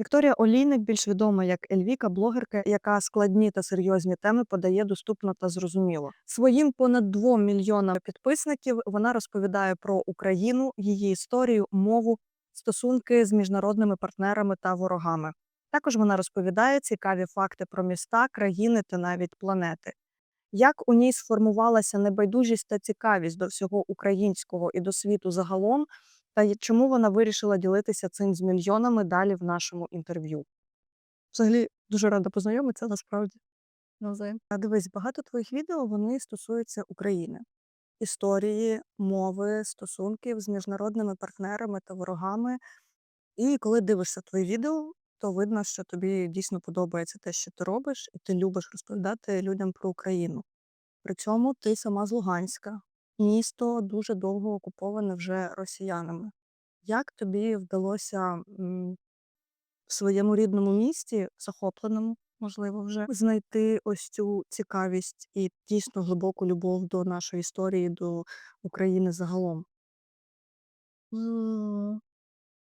Вікторія Олійник, більш відома як Ельвіка, блогерка, яка складні та серйозні теми подає доступно та зрозуміло. Своїм понад 2 мільйонам підписників вона розповідає про Україну, її історію, мову, стосунки з міжнародними партнерами та ворогами. Також вона розповідає цікаві факти про міста, країни та навіть планети. Як у ній сформувалася небайдужість та цікавість до всього українського і до світу загалом, та чому вона вирішила ділитися цим з мільйонами далі в нашому інтерв'ю? Взагалі дуже рада познайомитися насправді. Навзаєм. А дивись, багато твоїх відео вони стосуються України, історії, мови, стосунків з міжнародними партнерами та ворогами. І коли дивишся твої відео, то видно, що тобі дійсно подобається те, що ти робиш, і ти любиш розповідати людям про Україну. При цьому ти сама з Луганська, місто дуже довго окуповане вже росіянами. Як тобі вдалося в своєму рідному місті, захопленому, можливо, вже знайти ось цю цікавість і дійсно глибоку любов до нашої історії, до України загалом?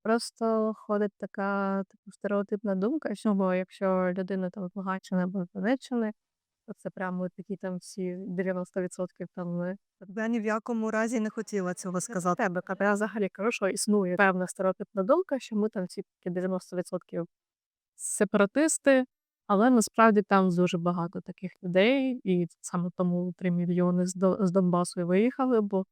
Просто ходить така типу стереотипна думка, що якщо людина там з Луганщини або з Донеччини, це прямо такі там всі 90% там не Я ні в якому разі не хотіла цього сказати. тебе. Я взагалі кажу, що існує певна стереотипна думка, що ми там всі такі 90% сепаратисти, але насправді там дуже багато таких людей, і саме тому 3 мільйони з, Донбасу і виїхали, бо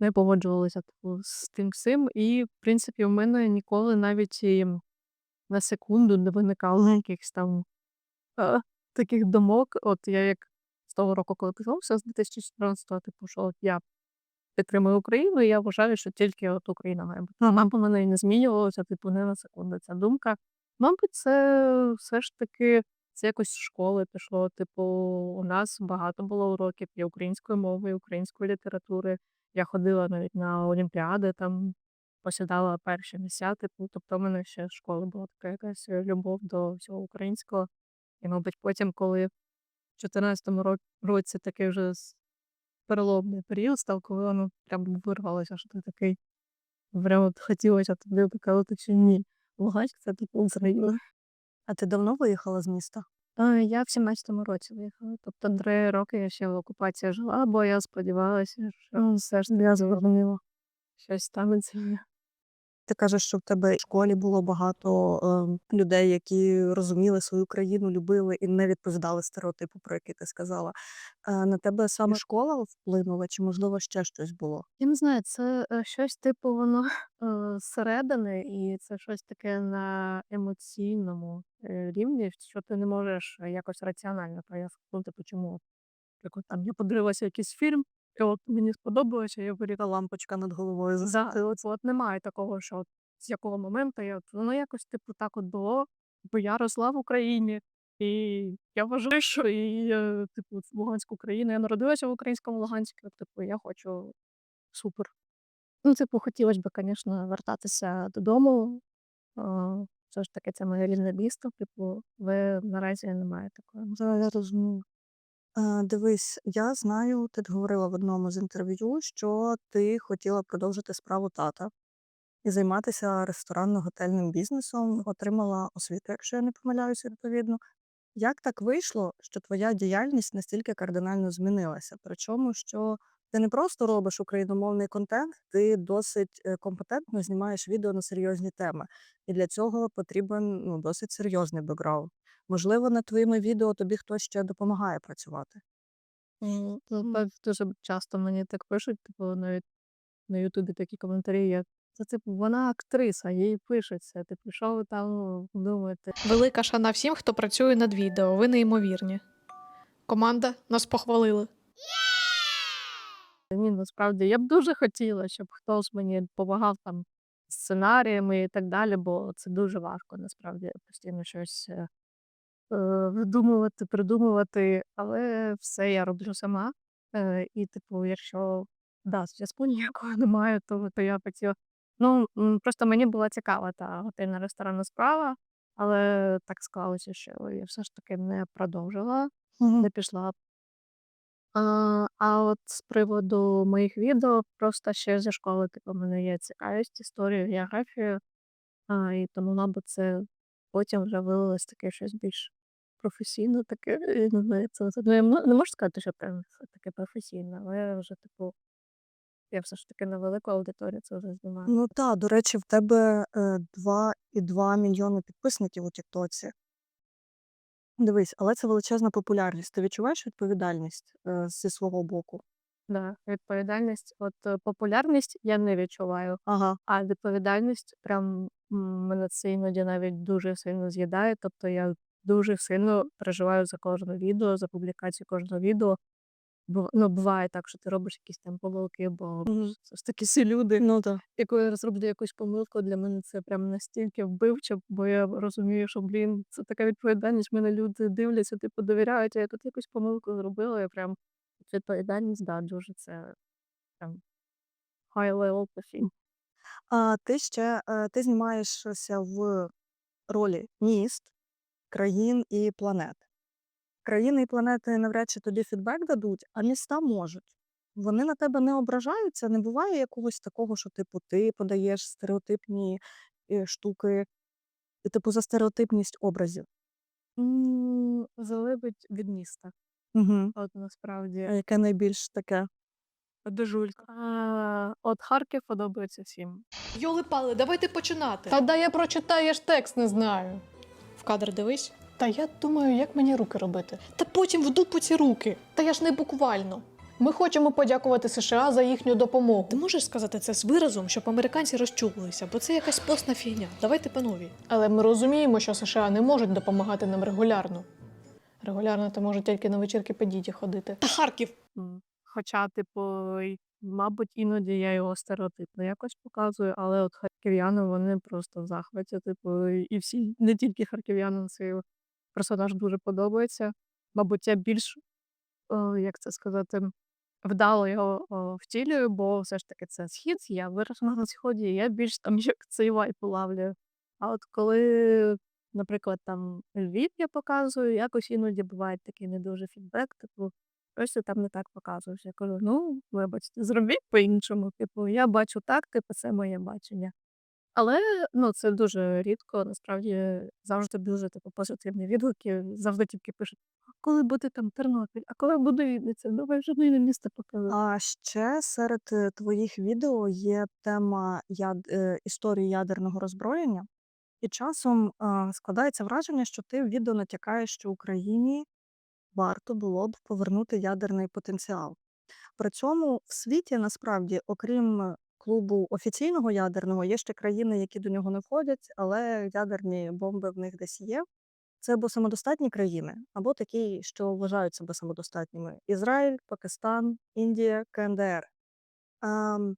не погоджувалися типу, з тим всім. І, в принципі, у мене ніколи навіть і на секунду не виникало якихось там е, таких думок. От я як з того року, коли почався, з 2014-го, типу, що от я підтримую Україну, і я вважаю, що тільки от Україна має бути. Ну, мабуть, мене не змінювалося, типу, не на секунду ця думка. Мабуть, це все ж таки це якось з школи пішло. Типу, у нас багато було уроків і української мови, і української літератури. Я ходила навіть на олімпіади, там посідала перші місця. Типу, тобто, в мене ще з школи була така якась е, любов до всього українського. І, мабуть, потім, коли в 14-му році такий вже переломний період став, коли воно прям вирвалося, що ти такий прям от хотілося тобі показати, чи ні. Луганськ це типу Україна. А ти давно виїхала з міста? Я в 17-му році виїхала. Тобто три роки я ще в окупації жила, бо я сподівалася, що все ж я зрозуміла. Щось станеться. Ти кажеш, що в тебе в школі було багато е, людей, які розуміли свою країну, любили і не відповідали стереотипу, про який ти сказала. Е, на тебе саме школа вплинула, чи можливо ще щось було? Я не знаю, це е, щось типу воно е, зсередини, і це щось таке на емоційному е, рівні, що ти не можеш е, якось раціонально пояснити, ну, типу, чому. Як от там я подивилася якийсь фільм, і от мені сподобалося, я вирішила. лампочка над головою Да, засвітилась. от немає такого, що от з якого моменту я от воно якось типу так от було, бо я росла в Україні, і я вважаю, що і е, типу в Луганську країну. Я народилася в українському Луганську, типу, я хочу супер. Ну, типу, хотілося б, звісно, вертатися додому. А, все ж таки, це моє рідне місто. Типу, ви наразі немає такого. Я розумію. Е, дивись, я знаю, ти говорила в одному з інтерв'ю, що ти хотіла продовжити справу тата і займатися ресторанно-готельним бізнесом, отримала освіту, якщо я не помиляюся, відповідно. Як так вийшло, що твоя діяльність настільки кардинально змінилася? Причому, що ти не просто робиш україномовний контент, ти досить е, компетентно знімаєш відео на серйозні теми. І для цього потрібен ну, досить серйозний бекграунд. Можливо, над твоїми відео тобі хтось ще допомагає працювати. Ну, так дуже часто мені так пишуть, типу, навіть на Ютубі такі коментарі є. Це типу, вона актриса, їй пишеться. Типу, що ви там думаєте? Велика шана всім, хто працює над відео. Ви неймовірні. Команда нас похвалили. Ні, насправді я б дуже хотіла, щоб хтось мені допомагав там сценаріями і так далі, бо це дуже важко насправді постійно щось е, видумувати, придумувати, але все я роблю сама. Е, і, типу, якщо да, зв'язку ніякого немає, то, то я хотіла. Ну, м, просто мені була цікава та готельна ресторанна справа, але так склалося, що я все ж таки не продовжила, не пішла а, а от з приводу моїх відео, просто ще зі школи, типу, в мене є цікавість історією, географією, а, і тому, мабуть, це потім вже вилилось таке щось більш професійне, таке, я не знаю, як це назвати. Ну, я м- не можу сказати, що прям все таке професійне, але вже, типу, я все ж таки на велику аудиторію це вже знімаю. Ну так, до речі, в тебе е, 2,2 мільйони підписників у Тіктоці. Дивись, але це величезна популярність. Ти відчуваєш відповідальність е, зі свого боку? Да, відповідальність. От е, популярність я не відчуваю, Ага. а відповідальність прям м, мене це іноді навіть дуже сильно з'їдає. Тобто я дуже сильно переживаю за кожне відео, за публікацію кожного відео. Бу- Ну, буває так, що ти робиш якісь там помилки, бо все ж таки всі люди. Ну так. І коли я зроблю якусь помилку, для мене це прям настільки вбивче, бо я розумію, що блін, це така відповідальність. Мене люди дивляться, типу довіряють, а я тут якусь помилку зробила. Я прям відповідальність, да, дуже це прям high level посінь. А ти ще е, ти знімаєшся в ролі міст, країн і планет. Країни і планети навряд чи тобі фідбек дадуть, а міста можуть. Вони на тебе не ображаються, не буває якогось такого, що типу ти подаєш стереотипні е, штуки, типу за стереотипність образів. М, Залежить від міста. Угу. От насправді. Яке найбільш таке. Дежулька. А, от Харків подобається всім. Йоли-пали, давайте починати. Та да я прочитаю, я ж текст не знаю. В кадр дивись. Та я думаю, як мені руки робити. Та потім в дупу ці руки. Та я ж не буквально. Ми хочемо подякувати США за їхню допомогу. Ти можеш сказати це з виразом, щоб американці розчулилися, бо це якась постна фігня. Давайте по новій. Але ми розуміємо, що США не можуть допомагати нам регулярно. Регулярно то може тільки на вечірки по діді ходити. Та Харків. Хоча, типу, й- мабуть, іноді я його стереотипно якось показую, але от харків'яни вони просто в захваті. Типу, і всі, не тільки харків'янам, цей персонаж дуже подобається. Мабуть, я більш, о, як це сказати, вдало його о, втілюю, бо все ж таки це схід, я виросла на сході, я більш там як цей вайп улавлюю. А от коли, наприклад, там Львів я показую, якось іноді буває такий не дуже фідбек, типу, Ось ти там не так показуєш. Я кажу: ну, вибачте, зробіть по-іншому. Типу, я бачу так, типу, це моє бачення. Але ну, це дуже рідко. Насправді завжди дуже типу, позитивні відгуки. Завжди тільки пишуть: а коли буде там Тернопіль, а коли буде Вінниця? Ви вже мені місто показали. А ще серед е, твоїх відео є тема яд... е, історії ядерного роззброєння, і часом е, складається враження, що ти в відео натякаєш, що Україні варто було б повернути ядерний потенціал. При цьому в світі насправді, окрім клубу офіційного ядерного, є ще країни, які до нього не входять, але ядерні бомби в них десь є. Це або самодостатні країни, або такі, що вважають себе самодостатніми: Ізраїль, Пакистан, Індія, КНДР. Ем,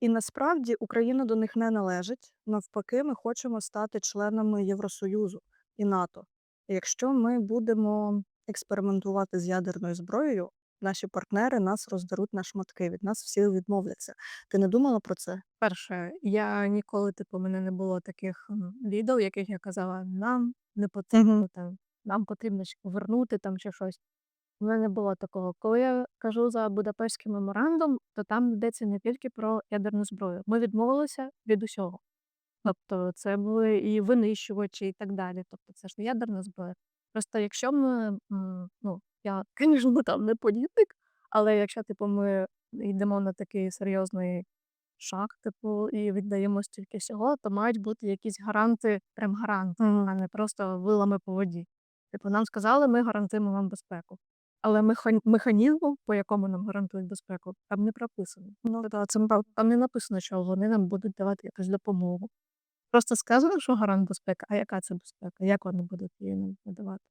і насправді Україна до них не належить. Навпаки, ми хочемо стати членами Євросоюзу і НАТО. Якщо ми будемо експериментувати з ядерною зброєю, наші партнери нас роздеруть на шматки, від нас всі відмовляться. Ти не думала про це? Перше, я ніколи, типу, мене не було таких м, відео, в яких я казала, нам не потрібно там, нам потрібно ще повернути там чи щось. У мене не було такого. Коли я кажу за Будапештський меморандум, то там йдеться не тільки про ядерну зброю. Ми відмовилися від усього. Тобто це були і винищувачі, і так далі. Тобто це ж не ядерна зброя. Просто якщо ми, ну, я, звісно, там не політик, але якщо типу, ми йдемо на такий серйозний шаг, типу, і віддаємо стільки всього, то мають бути якісь гаранти, прям гаранти, а не просто вилами по воді. Типу, нам сказали, ми гарантуємо вам безпеку. Але механ- механізму, по якому нам гарантують безпеку, там не прописано. Ну це там не написано, що вони нам будуть давати якусь допомогу. Просто сказано, що гарант безпеки, а яка це безпека? Як вони будуть її нам надавати?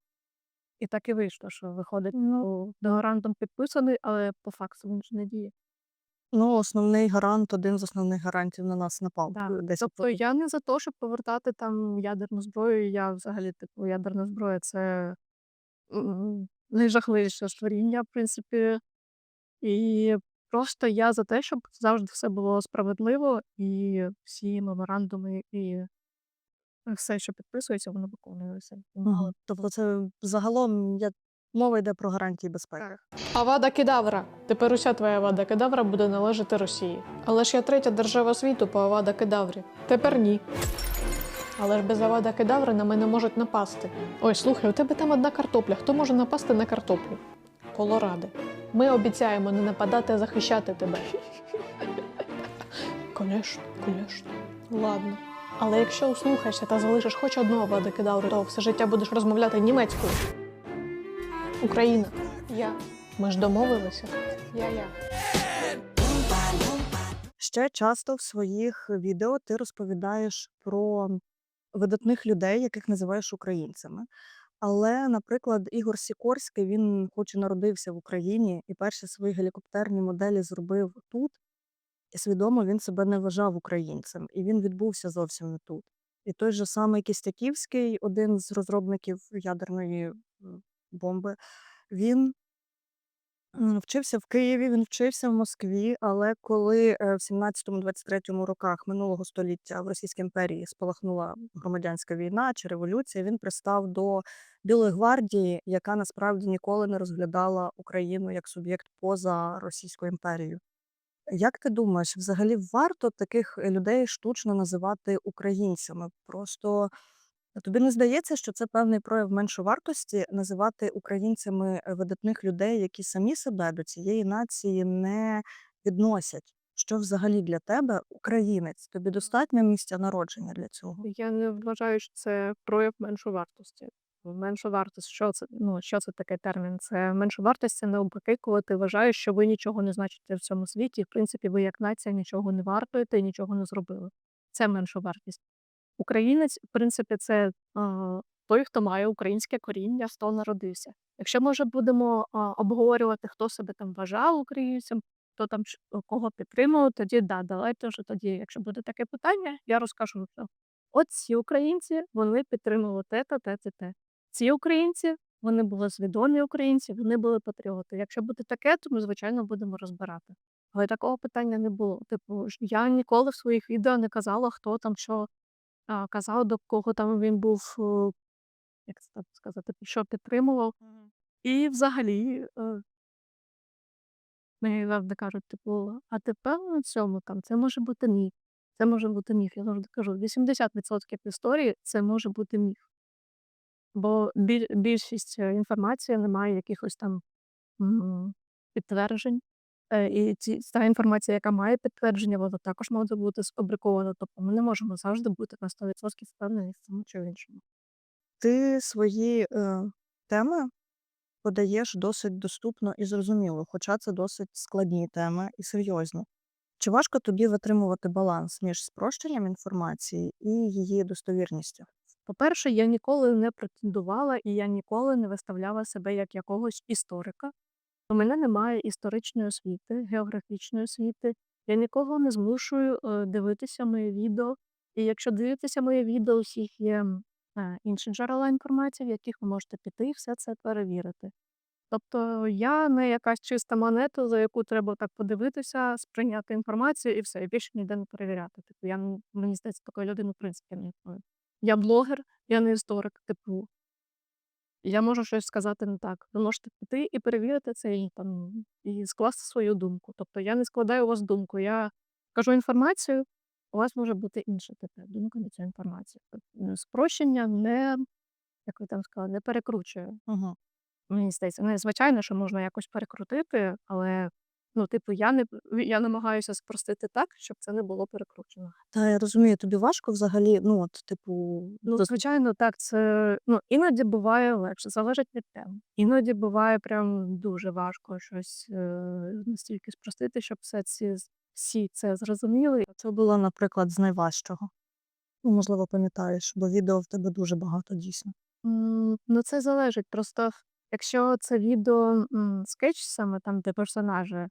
І так і вийшло, що виходить, ну, гарантом підписаний, але по факту він ж не діє. Ну, основний гарант, один з основних гарантів на нас напав. Да. е, Десь Тобто я не за те, щоб повертати там ядерну зброю. Я взагалі, типу, ядерна зброя це найжахливіше створіння, в принципі. І просто я за те, щоб завжди все було справедливо, і всі меморандуми, і все, що підписується, воно виконується. Ага. Тобто, це загалом я... мова йде про гарантії безпеки. Авада Кедавра. Тепер уся твоя Авада Кедавра буде належати Росії. Але ж я третя держава світу по Авада Кедаврі. Тепер ні. Але ж без авада кедаври на мене можуть напасти. Ой, слухай, у тебе там одна картопля. Хто може напасти на картоплю? Колоради. Ми обіцяємо не нападати, а захищати тебе. Конечно, конечно. Ладно. Але якщо услухаєшся та залишиш хоч одну авада кедавру, то все життя будеш розмовляти німецькою. Україна. Я. Ми ж домовилися. Я-я. Ще часто в своїх відео ти розповідаєш про видатних людей, яких називаєш українцями. Але, наприклад, Ігор Сікорський, він хоч і народився в Україні, і перші свої гелікоптерні моделі зробив тут, і свідомо він себе не вважав українцем, і він відбувся зовсім не тут. І той же самий Кістяківський, один з розробників ядерної бомби, він вчився в Києві, він вчився в Москві, але коли е, в 17-23 роках минулого століття в Російській імперії спалахнула громадянська війна чи революція, він пристав до Білої гвардії, яка насправді ніколи не розглядала Україну як суб'єкт поза Російською імперією. Як ти думаєш, взагалі варто таких людей штучно називати українцями? Просто тобі не здається, що це певний прояв меншовартості називати українцями е, видатних людей, які самі себе до цієї нації не відносять? Що взагалі для тебе українець? Тобі достатньо місця народження для цього? Я не вважаю, що це прояв меншовартості. Меншовартість, що це? Ну, що це таке термін? Це меншовартість це навпаки, коли ти вважаєш, що ви нічого не значите в цьому світі. і, В принципі, ви як нація нічого не вартуєте і нічого не зробили. Це меншовартість. Українець, в принципі, це а, той, хто має українське коріння, хто народився. Якщо ми вже будемо а, обговорювати, хто себе там вважав українцем, хто там ч- кого підтримував, тоді да, давайте вже тоді, якщо буде таке питання, я розкажу, що от ці українці вони підтримували те, та те, те, те. Ці українці вони були свідомі українці, вони були патріоти. Якщо буде таке, то ми звичайно будемо розбирати. Але такого питання не було. Типу, ж я ніколи в своїх відео не казала, хто там що а, казав, до кого там він був, е, як це так сказати, що підтримував. І взагалі, е, мені завжди кажуть, типу, а ти впевнена в цьому там? Це може бути міф. Це може бути міф. Я завжди кажу, 80% історії це може бути міф. Бо біль, більшість е, інформації не має якихось там м, підтверджень. Е, І ці, та інформація, яка має підтвердження, вона також може бути сфабрикована. Тобто ми не можемо завжди бути на 100% впевнені в тому чи в іншому. Ти свої е, теми подаєш досить доступно і зрозуміло, хоча це досить складні теми і серйозні. Чи важко тобі витримувати баланс між спрощенням інформації і її достовірністю? По-перше, я ніколи не претендувала і я ніколи не виставляла себе як якогось історика. У мене немає історичної освіти, географічної освіти. Я нікого не змушую е, дивитися моє відео. І якщо дивитися моє відео, у всіх є е, інші джерела інформації, в яких ви можете піти і все це перевірити. Тобто я не якась чиста монета, за яку треба так подивитися, сприйняти інформацію і все, і більше ніде не перевіряти. Типу, я мені здається, такої людини в принципі не існує. Я блогер, я не історик. Типу, я можу щось сказати не так. Ви можете піти і перевірити це і там і скласти свою думку. Тобто я не складаю у вас думку. Я кажу інформацію, у вас може бути інша така думка на цю інформацію. Тобто, Спрощення не, як ви там сказали, не перекручує. Угу. Мені здається, ну, звичайно, що можна якось перекрутити, але ну, типу, я не я намагаюся спростити так, щоб це не було перекручено. Та я розумію, тобі важко взагалі, ну от, типу, Ну, дос- звичайно, так, це ну, іноді буває легше, залежить від тем. Іноді буває прям дуже важко щось е, настільки спростити, щоб все ці всі це зрозуміли. це було, наприклад, з найважчого. Ну, можливо, пам'ятаєш, бо відео в тебе дуже багато дійсно. М, Ну, це залежить. Просто якщо це відео м, скетч саме там, де персонажі,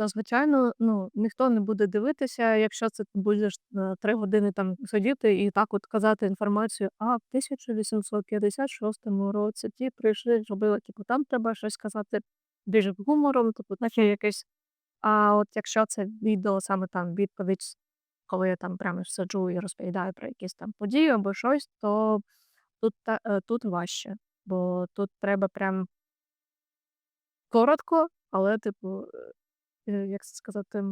то звичайно, ну ніхто не буде дивитися, якщо це ти будеш е, три години там сидіти і так от казати інформацію, а в 1856 році ті прийшли, зробили, типу, там треба щось казати більш гумором, типу, наче якесь. А от якщо це відео саме там відповідь, коли я там прямо сиджу і розповідаю про якісь там події або щось, то тут, та, е, тут важче, бо тут треба прям коротко, але, типу, е, як це сказати,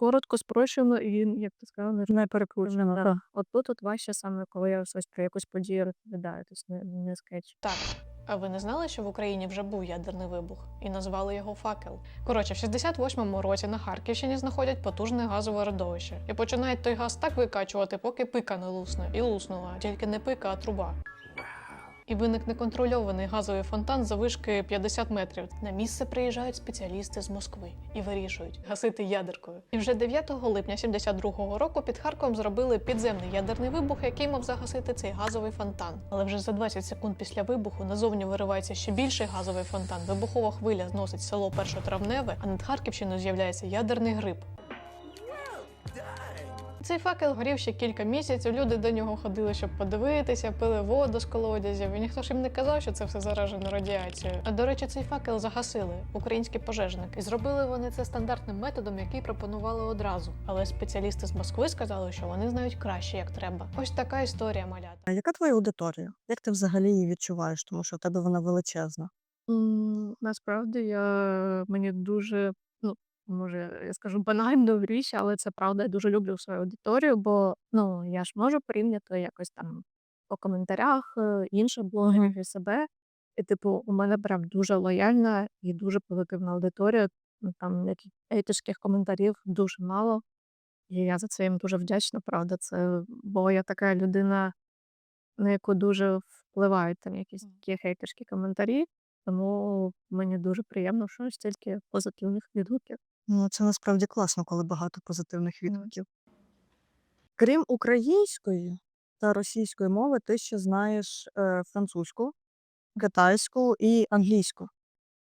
коротко, спрощено і, як ти сказала, не Не перекручено. Да. так. От тут от важче саме, коли я ось про якусь подію розповідаю, тобто не, не скетч. Так. А ви не знали, що в Україні вже був ядерний вибух і назвали його факел? Коротше, в 68-му році на Харківщині знаходять потужне газове родовище і починають той газ так викачувати, поки пика не лусне. І луснула, тільки не пика, а труба. І виник неконтрольований газовий фонтан за вишки 50 метрів. На місце приїжджають спеціалісти з Москви і вирішують гасити ядеркою. І вже 9 липня 72-го року під Харковом зробили підземний ядерний вибух, який мав загасити цей газовий фонтан. Але вже за 20 секунд після вибуху назовні виривається ще більший газовий фонтан. Вибухова хвиля зносить село Першотравневе, а над Харківщиною з'являється ядерний гриб. Цей факел горів ще кілька місяців. Люди до нього ходили, щоб подивитися, пили воду з колодязів. І ніхто ж їм не казав, що це все заражено радіацією. А до речі, цей факел загасили українські пожежники. І зробили вони це стандартним методом, який пропонували одразу. Але спеціалісти з Москви сказали, що вони знають краще, як треба. Ось така історія малята. А яка твоя аудиторія? Як ти взагалі її відчуваєш? Тому що в тебе вона величезна. Насправді я мені дуже, може, я скажу банальну річ, але це правда, я дуже люблю свою аудиторію, бо ну, я ж можу порівняти якось там по коментарях е, інших блогерів і себе. І, типу, у мене прям дуже лояльна і дуже позитивна аудиторія. Ну, Там яких ейтичних коментарів дуже мало. І я за це їм дуже вдячна, правда. Це, бо я така людина, на яку дуже впливають там якісь Мгм. такі хейтерські коментарі. Тому мені дуже приємно, що стільки позитивних відгуків. Ну, це насправді класно, коли багато позитивних відгуків. Крім української та російської мови, ти ще знаєш е, французьку, китайську і англійську.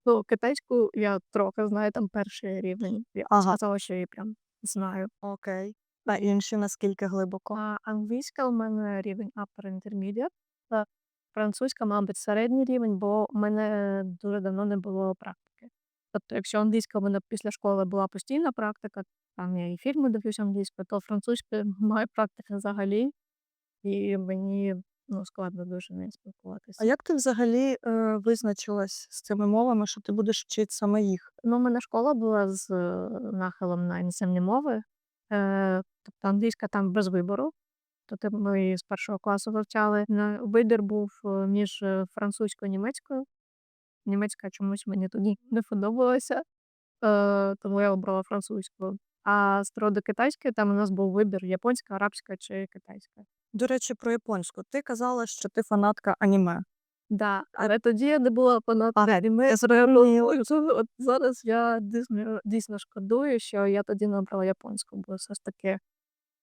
Ну, китайську я трохи знаю, там перший рівень. Я Ага. сказала, що я прям знаю. Окей. А інші наскільки глибоко? А англійська у мене рівень upper intermediate, французька, мабуть, середній рівень, бо у мене дуже давно не було практики. Тобто, якщо англійська у мене після школи була постійна практика, там я і фільми дивлюся англійською, то французькою немає практики взагалі, і мені ну, складно дуже нею спілкуватися. А як ти взагалі е, визначилась з цими мовами, що ти будеш вчити саме їх? Ну, у мене школа була з е, нахилом на іноземні мови. Е, тобто англійська там без вибору. Тобто ми з першого класу вивчали. На вибір був е, між е, французькою і німецькою. Німецька чомусь мені тоді не подобалася, е, тому я обрала французьку. А з роду китайської там у нас був вибір японська, арабська чи китайська. До речі, про японську. Ти казала, що ти фанатка аніме. Да, але тоді я не була фанаткою А, аніме. я зрозуміла. От зараз я дійсно, дійсно шкодую, що я тоді не обрала японську, бо все ж таки.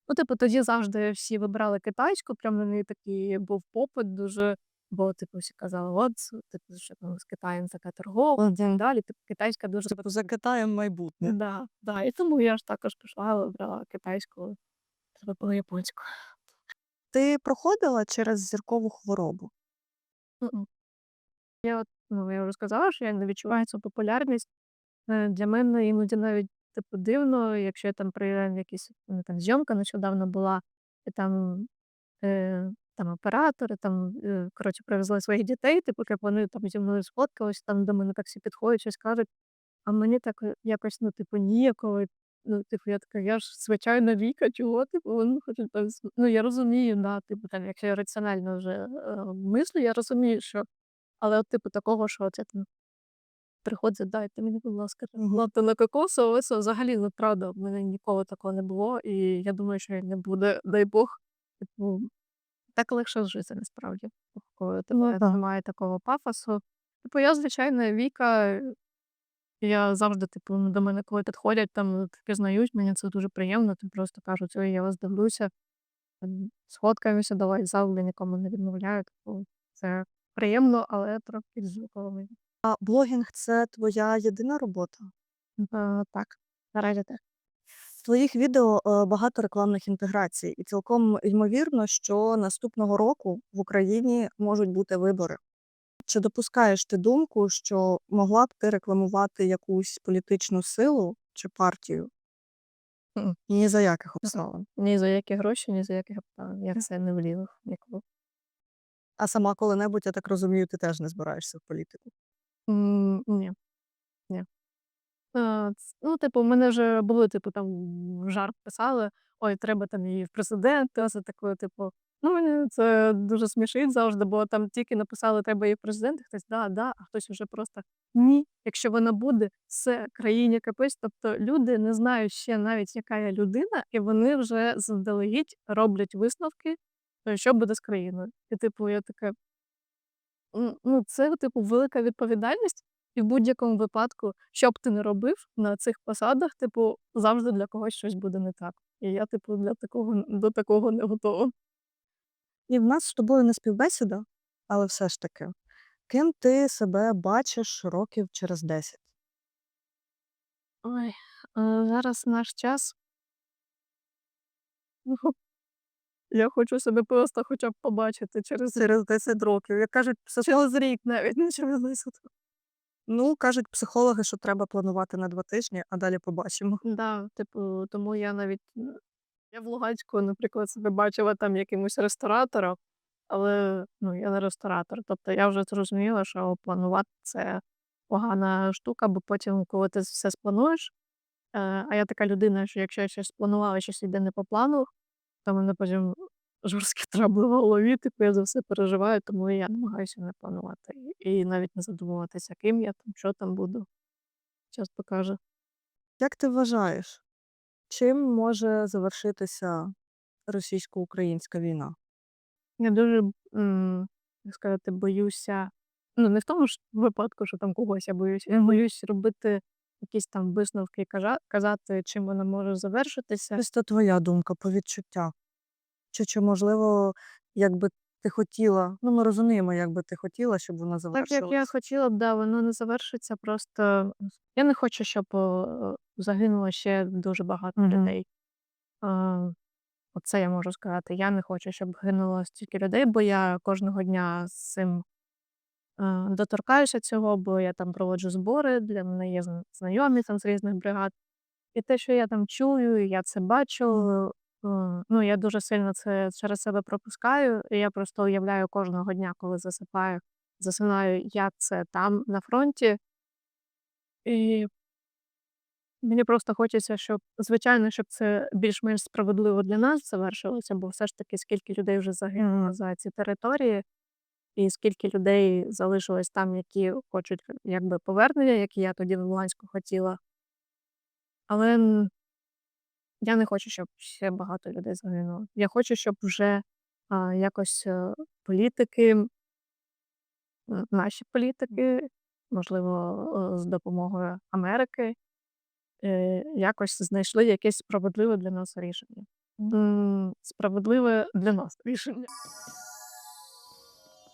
Ну, типу, тоді завжди всі вибрали китайську, прям на неї такий був попит дуже. Бо, типу, всі казали, от, типу, що там з Китаєм така торгова, і так далі. Типу, китайська дуже Типу, за Китаєм майбутнє. Да, да. І тому я ж також пішла, вибрала китайську, було японську. Ти проходила через зіркову хворобу? Мгм. Я от, ну, я вже сказала, що я не відчуваю цю популярність. Е, Для мене іноді навіть типу дивно, якщо я там приїжджаю якісь ну, там зйомка нещодавно була, і там, е, там оператори, там, е, коротше, привезли своїх дітей, типу, як вони там зі мною сфоткались, там до мене так всі підходять, щось кажуть. А мені так е, якось, ну, типу, ніяково. Ну, типу, я така, я ж звичайна Віка, чого, типу, вони хочуть там. з- Ну, я розумію, да, типу, там, якщо я раціонально вже е, мислю, я розумію, що. Але от, типу, такого, що це там приходять, дайте мені, будь ласка, там, латте на кокосове, це взагалі ну, правда, в мене ніколи такого не було, і я думаю, що і не буде, дай Бог. Типу, так легше жити насправді, коли Ну, тебе да. немає такого пафосу. Типу, я звичайна Віка, я завжди, типу, ну, до мене, коли підходять, там пізнають, мені це дуже приємно, ти просто кажуть, ой, я вас дивлюся, сфоткаємося, давай завжди нікому не відмовляю. Типу, це приємно, але трохи звуково. мені. А блогінг це твоя єдина робота? Е, так, наразі так. Твоїх відео е, багато рекламних інтеграцій, і цілком ймовірно, що наступного року в Україні можуть бути вибори. Чи допускаєш ти думку, що могла б ти рекламувати якусь політичну силу чи партію? Мгм. Ні за яких обставин. Ні за які гроші, ні за яких обставин. Я це не вліла ніколи. А сама коли-небудь, я так розумію, ти теж не збираєшся в політику. М, Ні. Е, ну, типу, в мене вже були, типу, там жарт писали: "Ой, треба там її в президенти". Оце такою, типу. Ну, мене це дуже смішить завжди, бо там тільки написали: "Треба її в президенти", хтось: "Да, да", а хтось уже просто: "Ні, якщо вона буде, все, країні капець". Тобто люди не знають ще навіть, яка я людина, і вони вже заздалегідь роблять висновки, е, що буде з країною. І, типу, я така М, ну, це, типу, велика відповідальність, і в будь-якому випадку, що б ти не робив на цих посадах, типу, завжди для когось щось буде не так. І я, типу, для такого до такого не готова. І в нас з тобою не співбесіда, але все ж таки, ким ти себе бачиш років через 10? Ой, е, зараз наш час я хочу себе просто хоча б побачити через Через 10 років. Як кажуть через рік навіть, не через 10. Ну, кажуть психологи, що треба планувати на 2 тижні, а далі побачимо. Да, типу, тому я навіть, я в Луганську, наприклад, себе бачила там якимось ресторатором, але, ну, я не ресторатор. Тобто я вже зрозуміла, що планувати це погана штука, бо потім, коли ти все сплануєш, е, а я така людина, що якщо я щось спланувала, щось йде не по плану, то мене потім жорсткі трабли в голові, типу я за все переживаю, тому я намагаюся не планувати. І навіть не задумуватися, ким я там, що там буду. Час покаже. Як ти вважаєш, чим може завершитися російсько-українська війна? Я дуже, м, як сказати, боюся. Ну, не в тому ж випадку, що там когось я боюсь. Я боюсь робити якісь там висновки і кажа казати, чим вона може завершитися. Чисто твоя думка по відчуттях. Чи чи, можливо, якби ти хотіла ну, ми розуміємо, як би ти хотіла, щоб вона Так, як я завершилась. хотіла б, да, воно не завершиться. Просто я не хочу, щоб, е, загинуло ще дуже багато Мгм. людей. Е, оце я можу сказати. Я не хочу, щоб гинуло стільки людей, бо я кожного дня з цим, е, доторкаюся цього, бо я там проводжу збори, для мене є зн знайомі там з різних бригад. І те, що я там чую, і я це бачу, Мгм. Е, ну, я дуже сильно це через себе пропускаю. І я просто уявляю кожного дня, коли засипаю засинаю, як це там на фронті. І мені просто хочеться, щоб звичайно, щоб це більш-менш справедливо для нас завершилося, бо все ж таки скільки людей вже загинуло за ці території, і скільки людей залишилось там, які хочуть якби повернення, як і я тоді в Луганську хотіла. Але н я не хочу, щоб ще багато людей загинуло. Я хочу, щоб вже, а, якось, е, політики м наші політики, можливо, е, з допомогою Америки, е, якось знайшли якесь справедливе для нас рішення. М, справедливе для нас рішення.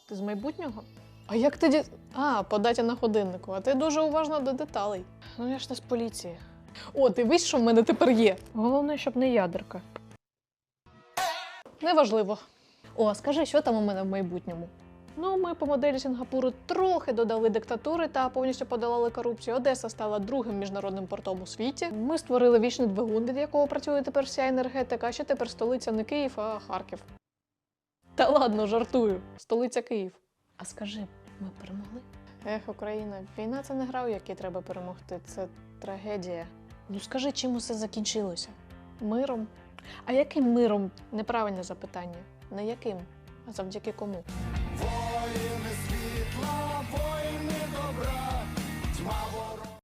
Ти з майбутнього? А як ти ді... А, по даті на годиннику, а ти дуже уважна до деталей. Ну я ж не з поліції. О, дивись, що в мене тепер є. Головне, щоб не ядерка. Неважливо. О, скажи, що там у мене в майбутньому? Ну, ми по моделі Сінгапуру трохи додали диктатури та повністю подолали корупцію. Одеса стала другим міжнародним портом у світі. Ми створили вічний двигун, від якого працює тепер вся енергетика, а ще тепер столиця не Київ, а Харків. Та ладно, жартую. Столиця Київ. А скажи, ми перемогли? Ех, Україна, війна це не гра, у якій треба перемогти. Це трагедія. Ну скажи, чим усе закінчилося? Миром? А яким миром? Неправильне запитання. Не яким, а завдяки кому.